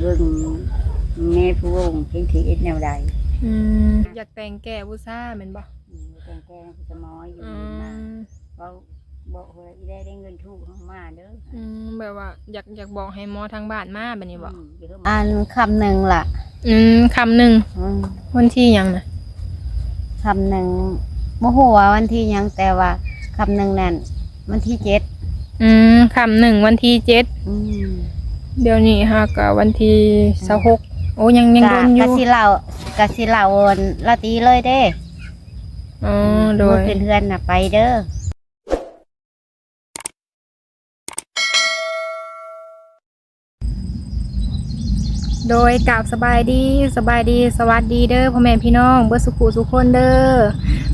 เบิ่งแม่ผู้วงเพียงที่เอ็ดแนวใดอืมอยากแต่งแก่บูซ่าแม่นบ่อืมแกงแกงสมอยอยู่อืนี่มามเราบอกว่าอีได้ได้เงินทุกข์มาเด้ออืมแบบว่าอยากอยากบอกให้หมอทางบ้านมาแบบนี้บ่อืมเดี๋ยวอันคำหนึ่งล่ะอืมคำหนึ่งอืมวันที่หยังนะคำหนึ่งโมโหว่าวันที่หยังแต่ว่าคำหนึ่งนั่นวันที่เจ็ดอืมคำหนึ่งวันที่เจ็ดอืม เดี๋ยวนี้ฮะก็วันที่สิบหกโอ้ยังยังกะโดนอกะยู่สิเหล่ากะสิเหล่าวนละตีเลยเด้อ๋อโดยเพื่อนเพื่อนๆน่ะไปเด้อโดยกราบสบายดีสบายดีสวัสดีเด้อพ่อแม่พี่น้องเบิร์สุขุสุขคนเด้อ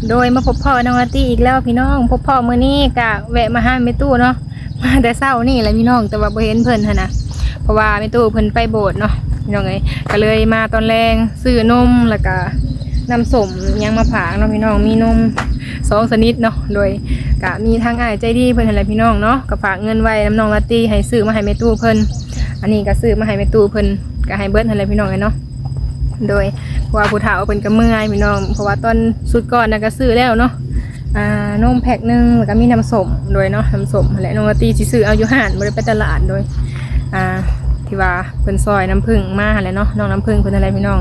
โดยมาพบพ่อน้องอาร์ตี้อีกแล้วพี่น้อง พบพ่อมื้อนี้กะแวะมาห้ามแม่ตู้เนาะมาแต่เช้านี่แหละพี่น้องแต่ว่าบ่เห็นเพิ่นหั่นนะ เพราะว่าแม่ตู้เพิ่นไปโบสถ์เนาะพี่น้องเอ้ยก็เลยมาตอนแรงซื้อนมแล้วก็น้ำสมยังมาผางเนาะพี่น้องมีนมสองชนิดเนาะโดยกะมีทางอ้ายใจดีเพิ่นหั่นแหละพี่น้องเนาะก็ฝากเงินไว้น้ำน้องอาตี้ให้ซื้อมาให้แม่ตู้เพิ่นอันนี้ก็ซื้อมาให้แม่ตู้เพิ่นก็ให้เบิดให้เลยพี่น้องเลยเนาะโดยเพราะว่าผู้เฒ่าเพิ่นก็เมื่อยพี่น้อง เพราะว่าตอนสุดก่อนนะก็ซื้อแล้วเนาะอ่านมแพ็คหนึ่งแล้วก็มีน้ำสมโดยเนาะน้ำสมและน้องกะตีสิซื้อเอาอยู่ห้านบ่ได้ไปตลาดโดย อ่าที่ว่าเพิ่นซอยน้ำผึ้งมาหั่นแหละเนาะน้องน้ำผึ้งเพิ่นอะไรพี่น้อง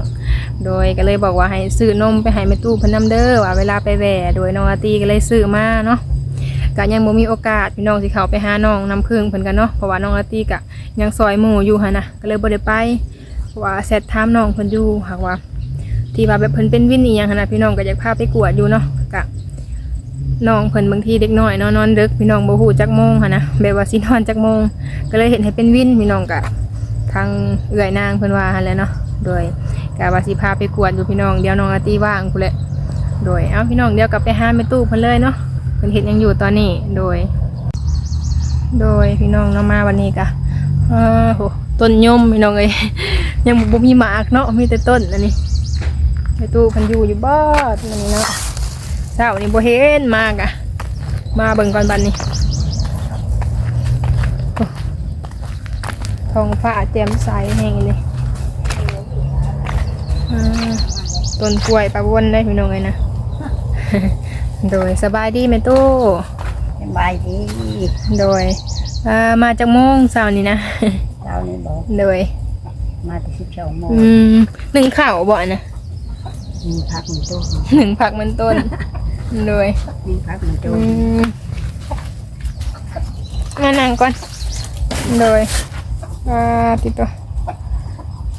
โดยก็เลยบอกว่าให้ซื้อนมไปให้แม่ตู้เพิ่นนํเด้อว่าเวลาไปแหว่โดยน้องกะตีก็เลยซื้อมาเนาะก็ยังบ่มีโอกาสพี่น้องสิเข้าไปหาน้องน้ำพึ่งเพิ่นกันเนาะเพราะว่าน้องอาตีก็ยังซอยหมู่อยู่หั่นนะก็เลยบ่ได้ไปเพราะว่าแซดถามน้องเพิ่นอยู่หากว่า ที่ว่าแบบเพิ่นเป็นวินอีหยังหั่นนะพี่น้องก็อยากพาไปกวดอยู่เนาะก็ น้องเพิ่นบางทีเด็กน้อยนาะนอนดึกพี่น้องบ่ฮู้จักโมงหั่นนะแบบว่าสินอนจักโมง ก็เลยเห็นให้เป็นวินพี่น้องก็ทางเอื้อยนางเพิ่นว่าหั่นแหละเนาะโดยก็ว่าสิพาไปกวดอยู่พี่น้องเดี๋ยวน้องอาตีว่างพุ่นแหละโดยเอ้าพี่น้องเดี๋ยวกลับไปหาแม่ตู้เพิ่นเลยเนาะเพิ่นเฮ็ดหยังอยู่ตอนนี้โดย โดยพี่น้องเนาะมาวันนี้กะเออโหต้นยมพี่น้องเอ้ยยังบ่มีหมากเนาะมีแต่ต้นอันนี้ไปตู้เพันอยู่อยู่บ้านอันนี้เนาะ ช้านี้บ่เห็นมากอะมาเบิ่งก่อนบัดนี้โอ้ท้องฟ้าแจ่มใสแห้งเลยอ่าต้นกล้วยปลาวนได้พี่น้องเอ้ยนะ โดยสบายดีไหมตู้สบายดี โดยเอ่อมาจากโมงเช้านี้นะเรานี่บอกโดย มาที่สิบสองโมงอืมหนึ่งข่าวบ่นะมีพักมันตู้หนึ่งผักมันต้น โดยมีพักมันอืตู้มมานั่งก่อนโดยอ่าติดตัว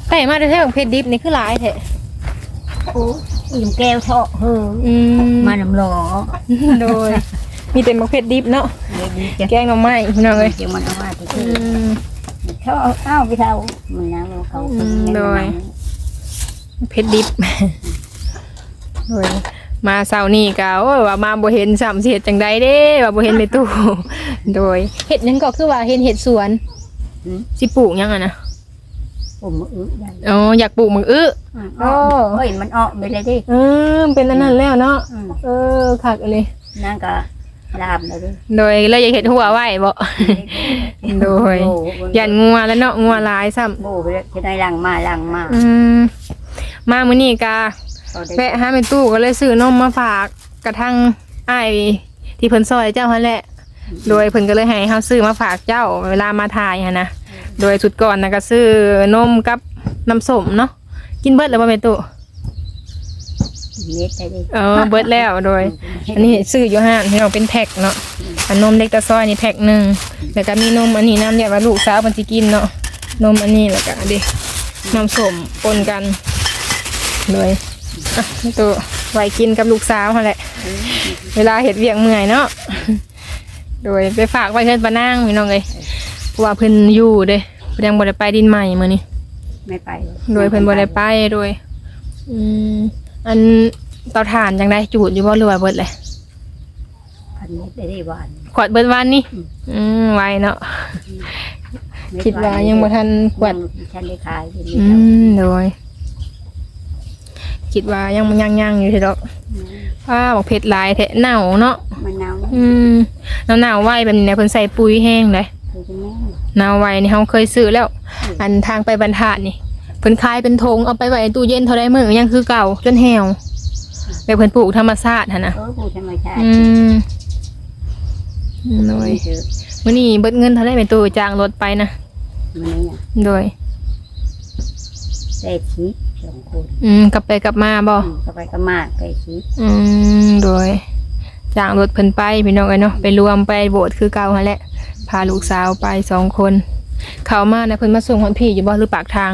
แต่มาได้แท้ของเพชรดิบนี่คือหลายแท้โอ้ยมแก้วเทาะเฮ้ออืมมาน้ำหล่อโดย มีแต่มะเพชรดิบเนาะเดี๋ยวนี้จะแกงหน่อไม้พี่น้องเอ้ยเดี๋ยวมันเอามาที่อืคือมเทาะอ้าวพี่เท่ามันยังเขาอืมโดย เพชรดิบโดย มาเสาร์นี้ก็โอ้ยว่ามาบ่เห็นสามสิเฮ็ดจังใดเด้ว่าบ่เห็นในตู้ โดยเฮ็ดหยังก็คือว่าเห็นเฮ็ดสวนอืม สิปลูกหยังอะนะผมมืออื้อได้อ๋ออยากปลูกมังอื้อโอ้ เฮ้ยมันออกไปเลยดิเออเป็นอันนั้นแล้วเนาะอืมเออคักอันนี้นั่นก็ลามเลยดิโดยเลยอยากเฮ็ดหัวไว้บ่ โดยโอ้โหยันงัวแล้วเนาะงัวหลายซ้ำ โอ้ไปเลยจะได้ลังมาลังมา อืมมามื้อนี้กาเอาได้ แวะหาแม่ตู้ก็เลยซื้อนมมาฝากกระทั่งอ้ายที่เพิ่นซอยเจ้าหั่นแหละ โดยเพิ่นก็เลยให้เฮาซื้อมาฝากเจ้าเวลามาถ่ายหั่นนะโดยสุดก่อนนะก็ซื้อนมกับน้ำส้มเนาะกินเบิดแล้วบ่แม่ตู้เม็ดได้ดิเออเบิดแล้วโดย อันนี้ซื้ออยู่ห้างที่เราเป็นแพ็คเนาะอันนมเล็กตะซอยนี่แพ็คหนึ่งแล้วก็มีนมอันนี้น้ำเรียกว่าลูกสาวมันสิกินเนาะนมอันนี้แล้วก็อันนี้น้ำส้มปนกันเลยอะนี่ ตัวไว้กินกับลูกสาวเขาแหละ เวลาเห็ดเวียงเมื่อยเนาะ โดยไปฝากไว้เพื่อนปานางพี่น้องเลยเพราะว่าเพิ่นอยู่เด้เพิ่นยังบ่ได้ไปดินใหม่มื้อนี้ ไม่ไปโดยเพิ่นบ่ได้ไปโดยอืมอันเตาถ่านจังได้จูดอยู่บ่หรือว่าเบิดเลยพันเม็ดได้ดิหวาน ขวดเบิดวันนี่อืมไวเนาะ คิดว่ายังบ่ทันขวด ฉันได้ขายอยู่นี่อืมโดย คิดว่ายังยังยังอยู่เถอะดอกว้าบอกเผ็ดหลายแท้เน่าเนาะมะนาวอืมแล้วหนาวไวแบบนี้นะเพิ่นใส่ปุ๋ยแห้งเลยคือจะแม่นาไว้นี่เฮาเคยซื้อแล้ว อันทางไปบรรทัดนี่เพิ่นขายเป็นธงเอาไปไว้ในตู้เย็นเท่าใดมื้อยังคือเก่าจนแห้วแบบเพิ่นปลูกธรรมชาติหั่นน่ะเออผู้ธรรมชาติอืมโดยเถอะมื้อนี้เบิดเงินเท่าใดเป็นตู้จ้างรถไปนะมันนี่น่ะโดย ได้ชีสองคนอืมกลับไปกลับมาบ่อืมก็ไปก็มากได้ชีอืมโดยจ้างรถเพิ่นไปพี่น้องเอ้ยเนาะไปรวมไปโบสถ์คือเก่าหั่นแหละพาลูกสาวไปสองคน เข้ามานะเพิ่นมาส่งคนพี่อยู่บ่หรือปากทาง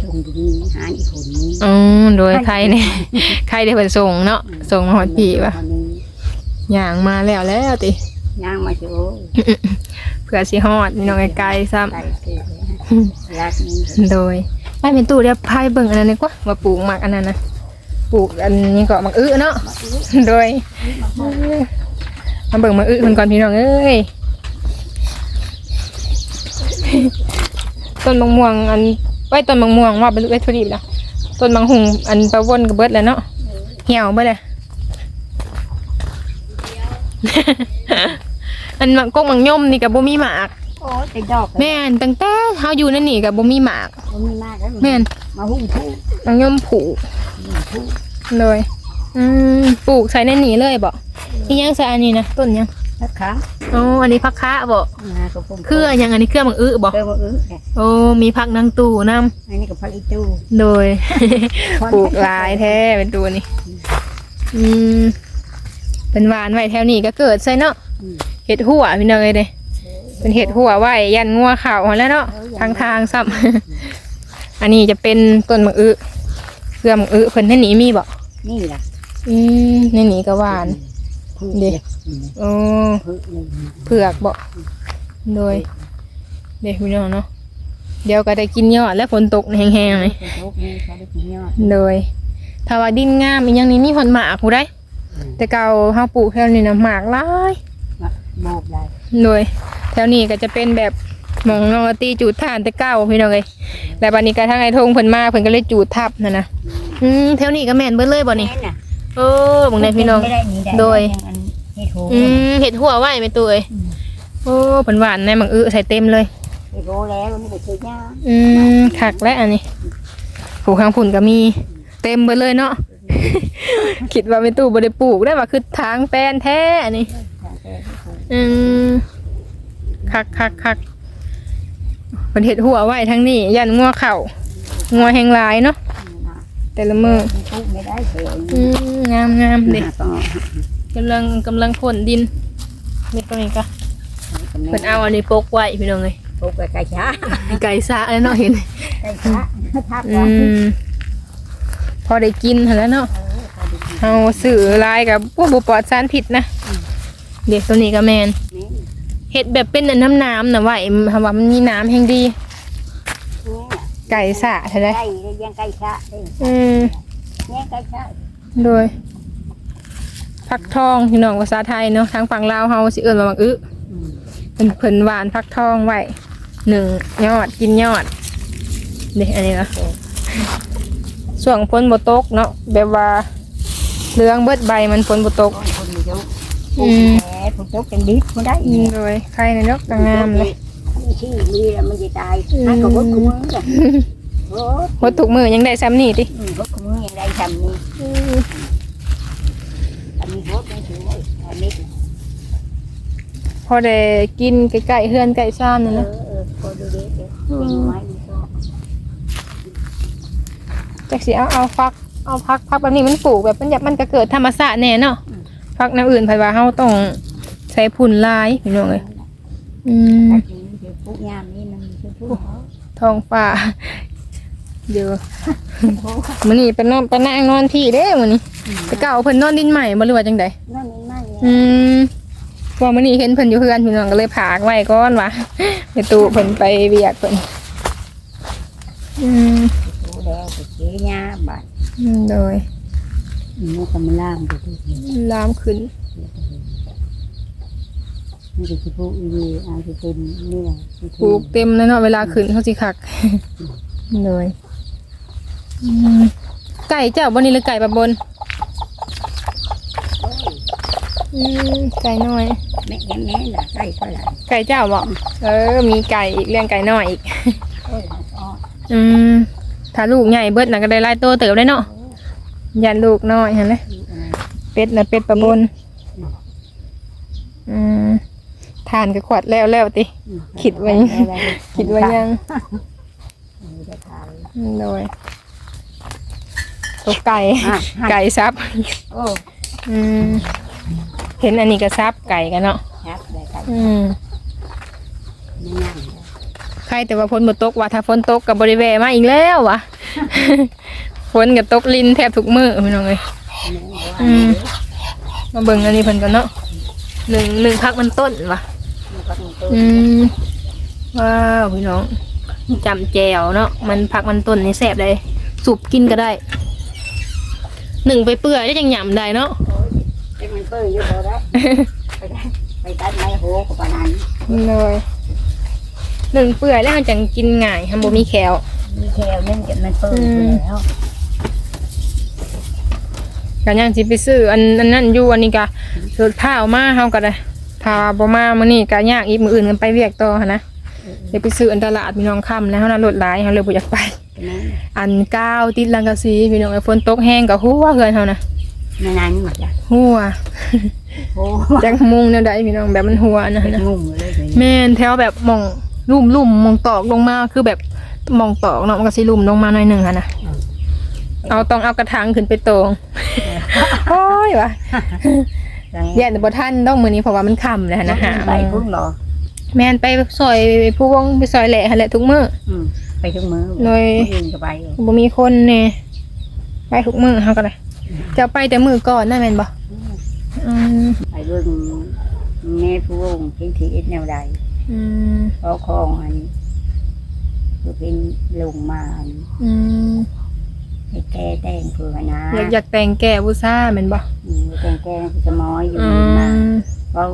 ชงบุญหาอีกคนนี้อืมโดยใครเนี่ย ใครได้เพิ่นส่งเนาะส่งมาฮอดพี่วะคนนี้ย่างมาแล้วแล้วติ ย่างมาโชว์เผื่อสิฮอดพี่น้องไกลๆซ้ำใส่เกลือรักนี้โดย ไม่เป็นตู้เรียบพายเบิ่งอันนั้นดีกว่าว่าปลูกหมักอันนั้นนะปลูกอันนี้ก็หมักอื้อเนาะโดยมาเบิ่งหมักอื้อเพิ่นก่อนพี่น้องเอ้ยต้นมะม่วงอันไว้ต้นมะม่วงว่าเป็นลูกเอสโทรีแล้วต้นบางหุงอันประวนกับเบิดแล้วเนาะเหี่ยวเบิดเลยอันมังกงมังย่อมนี่กับบ่มีหมาก โอ้ติดดอกแม่นตั้งแต่เฮาอยู่นั่นนี่กับบ่มีหมาก มันมีมากแล้วแม่นมาหุ้มผู้มังย่อมผูกหุ้มผู้เลยอืมปลูกใส่ในนี่เลยบ่อีหยังซะอันนี้นะต้นหยังสักครั้งอ๋ออันนี้ผักคะบ่นะก็ผมเครือหยังอันนี้เครือมังอื้อบ่เกลือมาอื้อแกโอ้มีผักนางตู่นํอันนี้ก็พักอีตู้โดย ปลูกหลายแท้เป็นตัวนี้อืมเป็นหวานไว้แถวนี้ก็เกิดใส่เนาะอืมเห็ดหัวพี่น้องเอ้ยเด้ เป็นเห็ดหัวไว้ยันงัวเข่าหัวแล้วเนาะทางทางซ้ำ อันนี้จะเป็นต้นมังอึเครือมังอึเพิ่นในนี้มีบ่นี่ล่ะอืมในนี้ก็หวานผู้เด็เด็กกโอ้ผู้หนึ่งเผือกบ่โดยเด็กพี่น้องเนาะเดี๋ยวก็ได้กินยอดแล้วฝนตกแห้งๆเลยเป็นทุกนี่เขาได้กินยอดโดยถ้าว่าดินงามอีหยังนี้มีหอนหมากผู้ได้แต่เก่าเฮาปลูกแถวนี้นะหมากหลาย โบกได้โดยแถวนี้ก็จะเป็นแบบหมองนองตีจูดถ่านแต่เก่าพี่น้องเอ้ยแต่บัดนี้ก็ทางไอ้ทงเพิ่นมาเพิ่นก็เลยจูดทับนั่นนะอืมแถวนี้ก็แม่นเบิดเลยบ่นี่แม่น่ะเออบ่ได้พี่น้อง ไม่ได้นี่ได้โดยอันให้ถูกอืมเห็ดหัวไว้แม่ตุ้ยโอ้เพิ่นหวานในมังอึใส่เต็มเลย ให้รู้แล้วมันไม่ได้ซื้อยาอืมคักและอันนี้ผูกข้างฝุ่นก็มี เต็มไปเลยเนาะ คิดว่าเป็นตู้บ่ได้ปลูกได้ว่าคือทางแปลนแท้อันนี้ อืมคักคักคักเป็นเห็ดหัวไว้ทั้งนี้ยันงัวเข่างัวแหงหลายเนาะแต่ละมือพูดไม่ได้เสียอืมงามงามเด็กต้องกำลังกำลังพ่นดินเม็ดตรงนี้ก็เพิ่นเอาอันนี้ปกไว้พี่น้องเลยปลูกไก่ช้าไก่ซะแล้วเนาะเห็นไก่ช้าทับอืก่อนมพอได้กินหั่นแหล้วเนาะเฮาซื้อหลายกับพวกบ่ปลอดสารพิษนะ เด็กตัวนี้ก็แมนนี่เห็ดแบบเป็นอันน้ำน้ำนะไว้ถ้าว่ามันมีน้ำแห่งดี ไก่สะใช่ไหมไก่เลี้ยงไก่ช้าเด้อืมเลี้ยงไก่ช้าโดยฟักทองพี่น้องภาษาไทยเนาะทางฝั่งลาวเฮาสิเอิ้นว่าบักอึเป็นเพิ่นหวานฟักทองไว้หนึ่งยอดกินยอดเด็อันนี้นะส่วงฝนบ่ตกเนาะแบบว่าเหลืองเบิดใบมันฝนบ่ตก คนมีจุกปลูกแผลปลูกจุกเป็นดิบมันได้อืมโดยใครในนกต่างงามเลยที่มีแล้วมันจะตายให้กับรถคุ้มเลยรถหดถูกมือยังได้ซ้ำนี่ติรถคุ้มยังได้ทำนี่อันนี้รถไม่ถือว่าอันนี้พอได้กินใกล้ๆเฮือนใกล้ชานเอนั่นอนะเออพอดูดิเป็นไม้ดีก็จักสิเอาเอาฟักเอาพักพักแบบนี้มันปลูกแบบมันอยากมันก็เกิดธรรมชาติแน่เนาะ ฟักน้ำอื่นไผว่าเฮาต้องใช้พุ่นลายพี่น้องเอ้ยอืมถ้าถึงจะปลูกยามนี่มันจะปลูกเขาท้องฟ้าเดี๋ยวมื้อนี้เป็นนอนเป็นนั่งนอนพี่เด้มื้อนี้แต่เก่าเพิ่นนอนดินใหม่บ่รู้ว่าจังไดนั่นนี่ไม่อืมพอมื้อนี้เห็นเพิ่นอยู่เฮือนพี่น้องก็เลยพากไว้ก่อนว่าไปตู้เพิ่นไปเวียกเพิ่นอืมปลูกแล้วจะเสียยาบาดอืมโดย มันก็มาล่ามไปที่นี่ลามขึ้น มันจะปลูกอีอาจจะเป็นนี่แหละปลูกเต็มแล้วเนาะเวลาขึ้นเขาสิคัก เลยอืมไก่เจ้าบนนี้หรือไก่ปะบนอืมไก่น้อย แม่แม่แม่ละใกล้ก็ละไก่เจ้าบอกเออ มีไก่อีกเรื่องไก่น้อยอีก โอ้ยอ๋ออืมถ้าลูกใหญ่เบิดน่ะก็ได้หลายโตเติบได้เนาะ ยันลูกน้อยเห็นไหมเป็ดน่ะเป็ดประบนอืมทานก็ขวดแล้วแล้วติคิดไว้คิดว่ายังโดยตัวไก่อะไก่ซับโอ้อืมเห็นอันนี้ก็ซับไก่กันเนาะครับได้กันอืมไม่นั่งใครแต่ว่าฝนบ่ตกว่าถ้าฝนตกกับบริเวณมาอีกแล้ววะ ฝนกับตกลินแทบทุกมื้อพี่น้องเอ้ยอืมมาเบิ่งอันนี้เพิ่นกันเนาะหนึ่งหนึ่งพักมันต้นวะอืมว้าวพี่น้องจำแจวเนาะมันพักมันต้นนี่แซ่บเลยสุบกินก็ได้หนึ่งไปเปื่อยได้ยังหยำได้เนาะจะมันเปื้อนอยู่บ่ได้ไปได้ไปตัดไม้โหกับปานนั้นเลยหนึ่งเปื่อยแล้วมันจังกินง่ายทำบ่มีแขวมีแถวนึงจะมันเปื้อนอยู่แล้ว กันยังสิไปซื้ออันอันนั้นอยู่อันนี้ก็สุดข้าวมาเฮาก็ได้ถ้าบ่มามื้อนี้ก็ยากอีกมื้ออื่นกันไปเวียกต่อหั้นนะเดี๋ยวไปซื้ออันตลาดพี่น้องค่ำแล้วเฮาน่ะรถหลายเฮาเลยบ่อยากไปเป็นนั้นอันก้าวติดลังกะสีพี่น้องไอ้ฝนตกแห้งก็หัวเฮือนเฮานะไม่นานหมดจ้ะหัวโอ้จักมุงแนวใดพี่น้องแบบมันหัวนะเป็นนะงุ่มเลยเลยแม่นแถวแบบหมองลุ่มลุ่มหมองตอกลงมาคือแบบหมองตอกเนาะมันก็สิลุ่มลงมาหน่อยหนึงหั่นนะ เอาต้องเอากระถางขึ้นไปตรงโอ้ยวะแย่แต่บ่ทันต้องมื้อนี้เพราะว่ามันค่ำแล้วหั่นนะหาไปพุ่งหรอแม่นไปซอยผู้วงไปซอยแหละหั่นแหละทุกมื้ออืมไปทุกมือโดยอื่นก็ไปบ่มีคนแน่ไปทุกมื้อเฮาก็ได้จะไปแต่มื้อก่อนนั่นแม่นบ่อืมไปเรื่องแม่ผู้วงเพียงที่เอ็ดแนวใดอืมเพราะคลองอันคือเป็นลงมาอันอืม ให้แก้แต่งเพื่อนะอยากอยากแต่งแก่บูซ่าแม่นบ่อืมแก้แก้สมอยอยู่อืมามเขา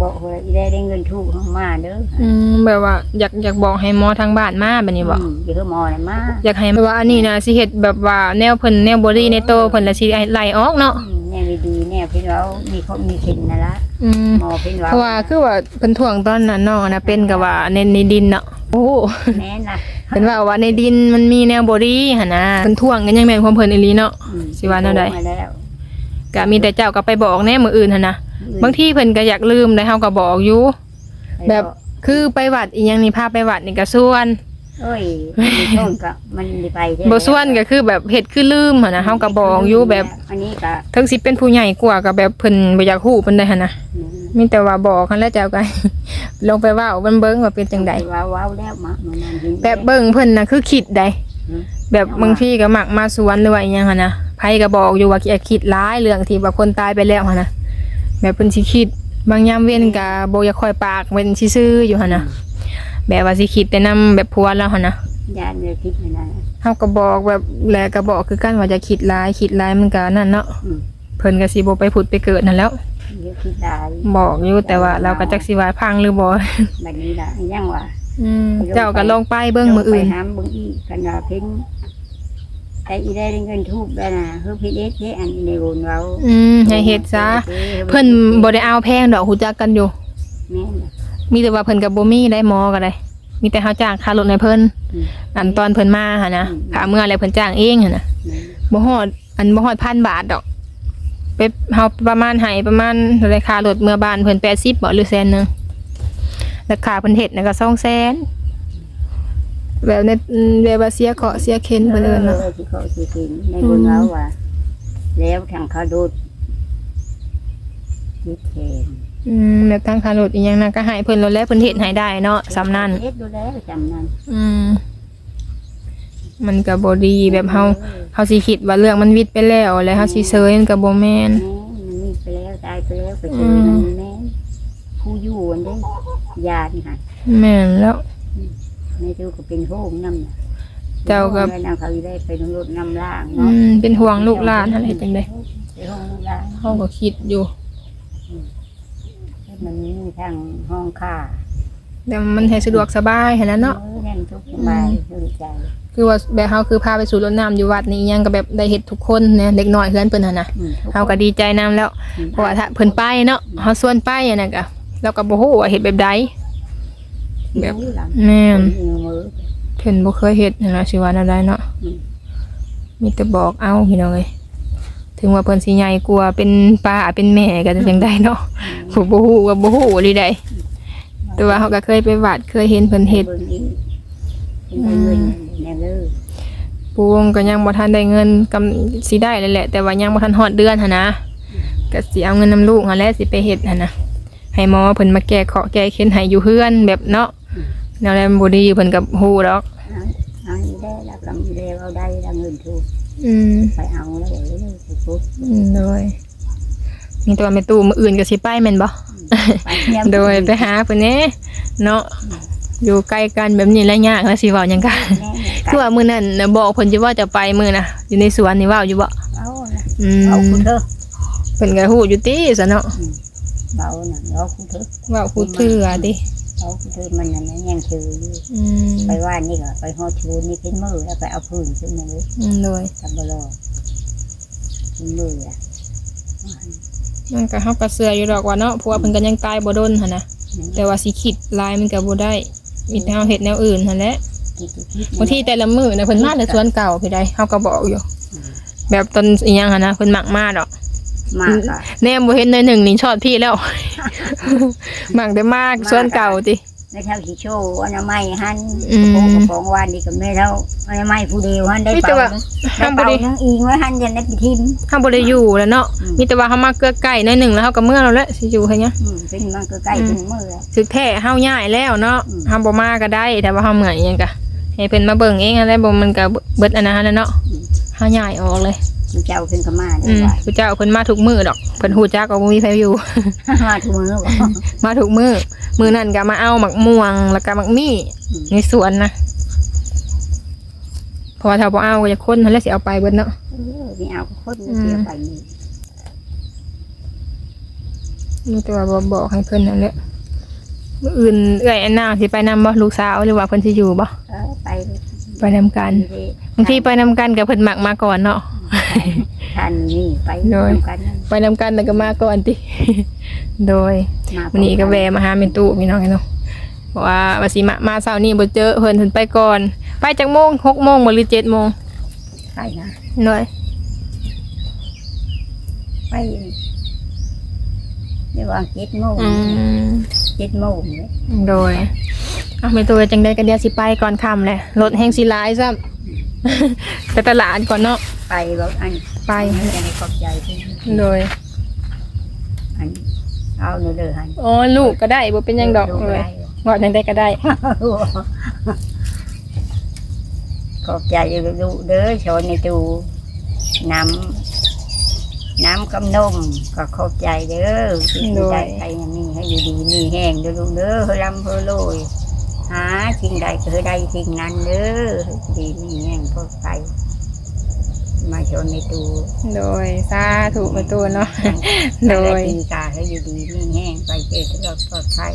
บอกว่าอีได้ได้เงินทุกเข้ามาเด้ออืมแบบว่าอยากอยากบอกให้หมอทางบ้านมาแบบนี้บ่อืมอยู่คือหมอน่ะมาอยากให้แบบว่าอันนี้นะสิเฮ็ดแบบว่าแนวเพิ่นแนวบอดี้ในโตเพิ่นละสิไล่ออกเนาะอืมแนวดีๆแนวพี่เรามีเขามีเข็นนะละอืมหมอพี่เราเพราะว่าคือว่าเพิ่นถ่วงตอนนั้นเนาะนะเป็นก็ว่าในในดินเนาะ โอ้แม่นล่ะเพิ่นว่าว่าในดินมันมีแนวบอดี้หั่นนะเพิ่นถ่วงกันยังแม่นความเพิ่นอีหลีเนาะ อืมสิว่าแนวใดมาแล้วก็มีแต่เจ้าก็ไปบอกแน่มื้ออื่นหั่นนะบางทีเพิ่นก็อยากลืมได้เฮาก็บอกอยู่ แบบ คือไปวัดอีหยังนี่พาไปวัดนี่ก็ส่วนเอ้ยมันช่วงก็มันได้ไปได้บ่ส่วนก็คือแบบเฮ็ดคือลืมหั่นนะเฮาก็บอกอยู่แบบอันนี้ก็ ถึงสิเป็นผู้ใหญ่กว่าก็แบบเพิ่นบ่อยากฮู้เพิ่นได้หั่นนะมี แต่ว่าบอกกันแล้วเจ้าก็ลงไปเว้าเบิ่งเบิ่งว่าเป็นจังไดว้าวว้าวแล้วมามันนั่นเห็นแบบเบิ่งเพิ่นน่ะคือคิดได้อืมแบบบางทีก็มักมาสวนหรือว่าอีหยังหั่นนะไผก็บอกอยู่ว่าอย่าคิดร้ายเรื่องที่ว่าคนตายไปแล้วหั่นนะแบบเพิ่นสิคิด บางยามเว้นก็บ่อยากค่อยปากเว้นซื่อๆอยู่หั่นนะแบบว่าสิคิดแต่นํแบบผัวแล้วหั่นนะยานเลยคิดไม่ได้เฮาก็บอกแบบแลก็บอกคือกันว่าจะคิดร้ายคิดร้ายมันก็นั่นเนาะอืมเพิ่นก็สิบ่ไปผุดไปเกิดนั่นแหล้ว เดี๋ยวคิดได้บอกอยู่แต่ว่าเราก็จักสิวายพังหรือบ่แบบนี้ละยังว่าอืมเจ้าก็ลองไปเบิ่งมื้ออื่นไปหามเบิ่งอีกกันว่าเพิ่นแต่อีได้ได้เงินทุบได้น่ะเฮาเพิ่นเอ็ดเฮ็ดอันในโอนเราอืมให้เฮ็ดซะเพิ่นบ่ได้เอาแพงดอกฮู้จักกันอยู่แม่นน่ะมีแต่ว่าเพิ่นก็บ่มีได้หมอก็ได้มีแต่เฮาจ้างค่ารถให้เพิ่นอืมอันตอนเพิ่นมาหั่นนะอืมค่าเมื่ออะไรเพิ่นจ้างเองหั่นน่ะแม่นบ่ฮอดอันบ่ฮอดพันบาทดอก ไปเฮาประมาณให้ประมาณเท่าไหร่ค่ารถเมื่อบ้านเพิ่น80บ่หรือแสนหนึงราคาเพิ่นเฮ็ดน่ะก็200,000แบบในอืมแบบว่าเสียเคาะเสียเข็นเพิ่นเอิ้นเนาะออที่เขาสิกินในคนเราว่า แล้วทางเขาโดดยึดแทนอืมแบบทางคารถอีหยังนะก็ให้เพิ่นลดแล้วเพิ่นเฮ็ดให้ได้เนาะสำนั้นเฮ็ดดูแล้วจำนั้น อืม มันก็บ่ดีแบบเฮาเฮาสิคิดว่าเรื่องมันวิตไปแล้วแล้วเฮาสิเซยมันก็บ่แม่นแม่มันมีไปแล้วตายไปแล้วไปเจอนั่นแม่ผู้อยู่อันเด้ญาติค่ะแม่นแล้วในตู้ก็เป็นโฮงน้ำน่ะเจ้าก็นำเขาได้ไปนรถน้ำล่างอืเนาะมเป็นห่วงลูกหลานอะไรจังได๋ไปห้องลูกหลานเฮาก็คิดอยู่มันมีทางห้องค่าแต่มันให้สะดวกสบายเห็นแล้วเนาะออนั่นทุกสบายสนใจ คือว่าแบบเฮาคือพาไปสู่รถน้ำอยู่วัดนี่อิหยังก็แบบได้เฮ็ดทุกคนเนี่ยเด็กน้อยเพื่อนเพิ่นหั่นน่ะอืมทุเฮาก็ดีใจนํแล้วเพราะว่าถ้าเพิ่นไปเนาะเฮาส่วนไปอันนั้นก็เราก็บ่ฮู้ว่าเฮ็ดแบบใดแบบหลังแม่นมือเพิ่นบ่เคยเฮ็ดนั่นล่ะสิว่าแนวใดเนาะอืมมีแต่บอกเอาพี่น้องเอ้ยถึงว่าเพิ่นสิใหญ่กว่าเป็นป้าเป็นแม่ก็จะจังไดเนาะผู้บ่ฮู้ก็บ่ฮู้อีใดแต่ว่าเฮาก็เคยไปวัดเคยเห็นเพิ่นเฮ็ดบิ่งอีก เป็นเงินแน่เลยปูวงก็ยังบ่ทันได้เงินกำสิได้เลยแหละ แต่ว่ายังบ่ทันฮอดเดือนหั่นนะก็สิเอาเงินนำลูกหั่นแหละสิไปเฮ็ดหั่นนะให้หมอเพิ่นมาแก้เคราะห์แก้เข็นให้อยู่เฮือนแบบเนาะแนวแลมันบ่ดีเพิ่นก็ฮู้ดอกเอาเอาอีได้แล้วกำเดียวเอาได้แล้วเงินถูกอืมไปเอาแล้วเดี๋ยวนี้ไปปุ๊บอืมโดยมีแต่ว่าแม่ตู้มื้ออื่นก็สิไปแม่นบ่ไปเที่ยวโดยไปหาเพิ่นแหน่เนาะ อยู่ใกล้กันแบบนี้แล้วยากแล้วสิเว้าหยังกันแน่ๆคือว่ามื้อนั้นน่ะบอกเพิ่นอยู่ว่าจะไปมื้อน่ะอยู่ในสวนนี่เว้าอยู่บ่เอาละอืมเอาคุณเถอะเพิ่นก็ฮู้อยู่ติซะเนาะเบาหน่อยเอาคุณเถอะเว้าฮู้เทื่อติเอาคุณเถอะมันนั่นนะยังชื่ออยู่อืมไปว่านี่ก็ไปฮอดชูนี่ขึ้นมือแล้วไปเอาพื้นขึ้นมืออืมโดยทำบลอขึ้นมืออะมันก็เฮาก็เชื่ออยู่ดอกว่าเนาะเพราะว่าเพิ่นก็ยังตายบ่โดนหั่นนะแต่ว่าสิคิดลายมันก็บ่ได้ มีแต่เฮาเฮ็ดแนวอื่นหั่นแหละคิดดูคิดบางทีแต่ละมื้อน่ะเพิ่นมาแต่สวนเก่าพี่ใดเฮาก็บอกอยู่ แบบตอนอีหยังหั่นนะเพิ่นมักมาดอกมากอะแนมบ่เห็นหน่อยหนึ่งนี่ชอดพี่แล้ว มักได้มากสวนเก่าติ ไม่เท่าที่โชว์อนามัยหันอืม โอ้กระป๋องวานนี่ก็ไม่เท่าอนามัยผู้เดียวหันได้มีแต่เป่าว่านึงห้ามบ่เป่าได้นึงอิงไว้หันยันได้ไปทิมเฮาบ่ได้อยู่แล้วเนาะอืมมีแต่ว่าเฮามาเกลือไก่หน่อยหนึ่งแล้วเฮาก็เมื่อแล้วแหละสิอยู่ให้หยังอืมเป็นมันก็ใกล้ถึงมือแล้ว สึกแท้เฮาย้ายแล้วเนาะอืม เฮาบ่มาก็ได้ แต่ว่าเฮาเหมือนอิหยังกะให้เพิ่นมาเบิ่งเองอะไรบ่มันก็เบิดอันนั้นแล้วเนาะเฮาย้ายออกเลย มันเจ้าขึ้นก็มาได้อืมว่าผู้เจ้าเพิ่นมาทุกมื้อดอกเพิ่นฮู้จักว่าบ่มีไผอยู่ มาทุกมือบอกมาทุกมื้อมื้อนั้นก็มาเอาหมักม่วงแล้วก็หมักมี่อืมในสวนนะเพราะว่าถ้าบ่เอาก็จะคนนั่นแหละสิเอาไปเบิดเนาะ เออนี่เอาคนมาเสียไปนี่มีแต่ว่าบ่บอกให้เพิ่นนั่นแหละมื้ออื่นเอื้อยอันนาสิไปนำบ่ลูกสาวหรือว่าเพิ่นสิอยู่บ่เออไปเลยไปนำกันบางทีไปนำกันกับเพิ่นมักมาก่อนเนาะ ท่านนี่ไปโดยทำกันนั่นไปนำกันแล้วก็มาก่อนติ โดยมาวันนี้ก็แวะมาหาแม่ตู้พี่น้องเนาะเพราะว่าว่าสิมามาเช้านี้บ่เจอเพิ่นเพิ่นไปก่อน ไปจักโมง6โมงบ่หรือ7โมงไปนะหน่อยไปเรียกว่าเจ็ดโมงอืมเจ็ดโมงเลยโดยอะแม่ตู้จังได๋ก็เดี๋ยวสิไปก่อนค่ำแหละรถแฮงสิหลายซ้ำ ไปตลาดก่อนเนาะ ไปบอกอันไปให้จะได้ขอบใจเพิ่นโดยอันเอาเนื้อเลยหันอ๋อลูกก็ได้บ่เป็นหยังดอกลูเลยได้ว่าจังได๋ก็ได้ ขอบใจลูกเด้อชนในตูน้ำน้ำกำนมก็ขอบใจเด้อที่โดย ได้ใครอย่างนี้ให้อยู่ดีมีแห้งเด้อลูกเด้อเฮอลำเฮอโลยหาสิ่งใดก็เฮอใดสิ่งนั้นเด้อดีมีแห้งพวกไป มาชนในตูโดยสาธุแม่ตู้เนาะ โดยปีกาให้อยู่ดีมีแห้งไปเจอตลอดปลอดภัย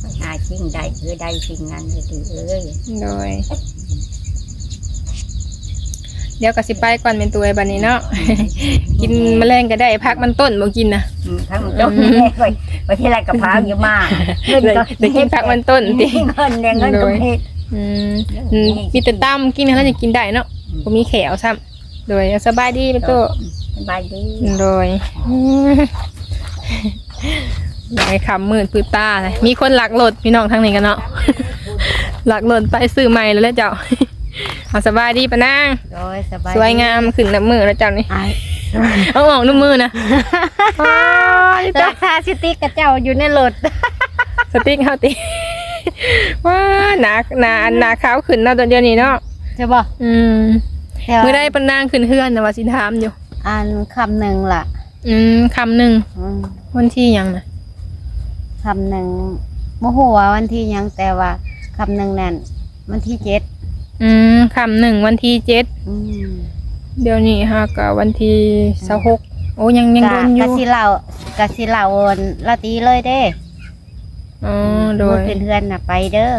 ไปหาสิ่งใดเฮอใดสิ่งนั้นเด้อตูเอ้ยโดย เดี๋ยวก็สิไปก่อนเป็นตัวไอ้บัดนี้เนาะ กินแมลงก็ได้พักมันต้นบ่กินนะอืมทั้งต้นไปไปที่ไรกับพร้าวเยอะมากเงินได้ก็ได้กินพักมันต้นติเงินเนี่ยเงินก็เฮ็ดอืมอืมมีแต่ตำกินแล้วจะกินได้เนาะบ่มีแขวซ้ำ โดยสบายดีเป็นตัวสบายดีโดยอยากให้คำมืดปืดตาเลยมีคนหลักรถพี่น้องทางนี้กันเนาะหลักรถไปซื้อใหม่แล้วแหละเจ้าเอาสบายดีปะนางโดยสบายสวยงามขึ้นน้ำมือแล้วเจ้านี่ไอ้เอาออกน้ำมือนะอ้ายเจ้าเจ้าทาสิติกกับเจ้าอยู่ในรถสติ๊กเฮาติว้าหนาหนาหนาขาวขึ้นเนาะตอนเดียวนี้เนาะใช่ป่ะอืม เมื่อได้ปนนางขึ้นเฮือนนะว่าสิถามอยู่ อันคำหนึ่งล่ะอืมคำหนึ่งอืมวันที่หยังนะคำหนึ่งโมโหว่าวันที่หยังแต่ว่าคำหนึ่งนั่นวันที่เจ็ดอืมคำหนึ่งวันที่เจ็ดอืมเดี๋ยวนี้ฮะก็วันที่สิบหกโอ้ยังยังโดนอกะยู่สิเหล่ากะสิเหล่าโอนละตีเลยเด้อ๋อโดยเมื่อคืนเพื่อนน่ะไปเด้อ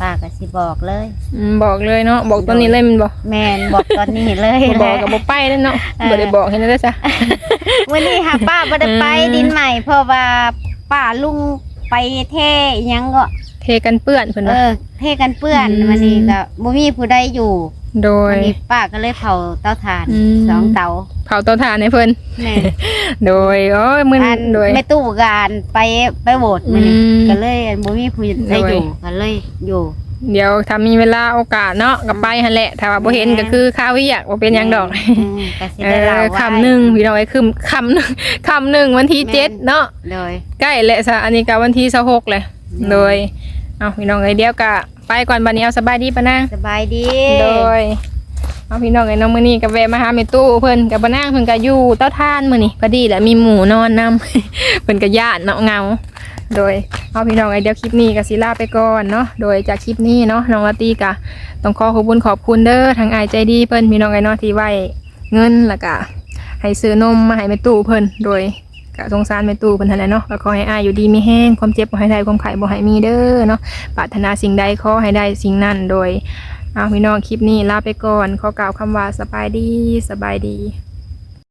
ป้าก็สิบอกเลย อืมบอกเลยเนาะบอกตอนนี้เลยแมันบอกแม่นบอกตอนนี้เลยบ่บอกกับบ่ไปแล้วเนาะเออบ่ได้บอกให้นั่นเด้อจ้ะวันนี้หาป้าบ่ได้ไปอืมดินใหม่ เพราะว่าป้าลุงไปเท่อิหยังก็เทกันเปื้อนเพิ่นเอว่า อเท่กันเปื้อนอืม วันนี้ก็บ่มีผู้ใดอยู่ โดย วันนี้ป้าก็เลยเผาเตาถ่านอืม สองเตาเผาเตาถ่านให้เพิ่นแม่โดยโอ้ยมื้ออันโดย ไม่ตู้การไปไปโหวตมื้อนี้อืมก็เลยบ่มีผู้ใดอยู่โดย ก็เลยอยู่ เดี๋ยวถ้ามีเวลาโอกาสเนาะก็ไปหั่นแหละถ้าว่าบ่เห็นก็คือข้าววิอยากบ่เป็นหยังดอก อืมก็สิเอได้เล่าอไว้ คำหนึ่งพี่น้องไอ้คือคำหนึ่งคำหนึ่งวันที่แม่น เจ็ดเนาะโดย ใกล้แหละซะอันนี้ก็วันที่สิบหกเลย อืม โดย เอาพี่น้องไอ้เดียวกะไปก่อนบัดนี้เอาสบายดีปะนางสบายดีโดยเอาพี่น้องไอ้น้องมื้อนี้กับแวะมาหาแม่ตู้เพิ่นกับปะนางเพิ่นก็อยู่เต้าท่านมื้อนี้พอดีแหละมีหมูนอนนํเพิ่นก็ย่านเนาะเหงาโดยเอาพี่น้องไอเดียวคลิปนี้ก็สิลาไปก่อนเนาะโดยจากคลิปนี้เนาะน้องลาตีก็ต้องขอขอบคุณขอบคุณเด้อทางอายใจดีเพิ่นพี่น้องไอ้เนาะที่ไว้เงินแล้วก็ให้ซื้อนมมาให้แม่ตู้เพิ่นโดย ก็สงสารแม่ตู้เพิ่นนั่นแหละเนาะก็ขอให้อ้ายอยู่ดีมีแห้งความเจ็บบ่ให้ได้ความไข้บ่ให้มีเด้อเนาะปรารถนาสิ่งใดขอให้ได้สิ่งนั้นโดยเอาพี่น้องคลิปนี้ลาไปก่อนขอกล่าวคำว่าสบายดีสบายดี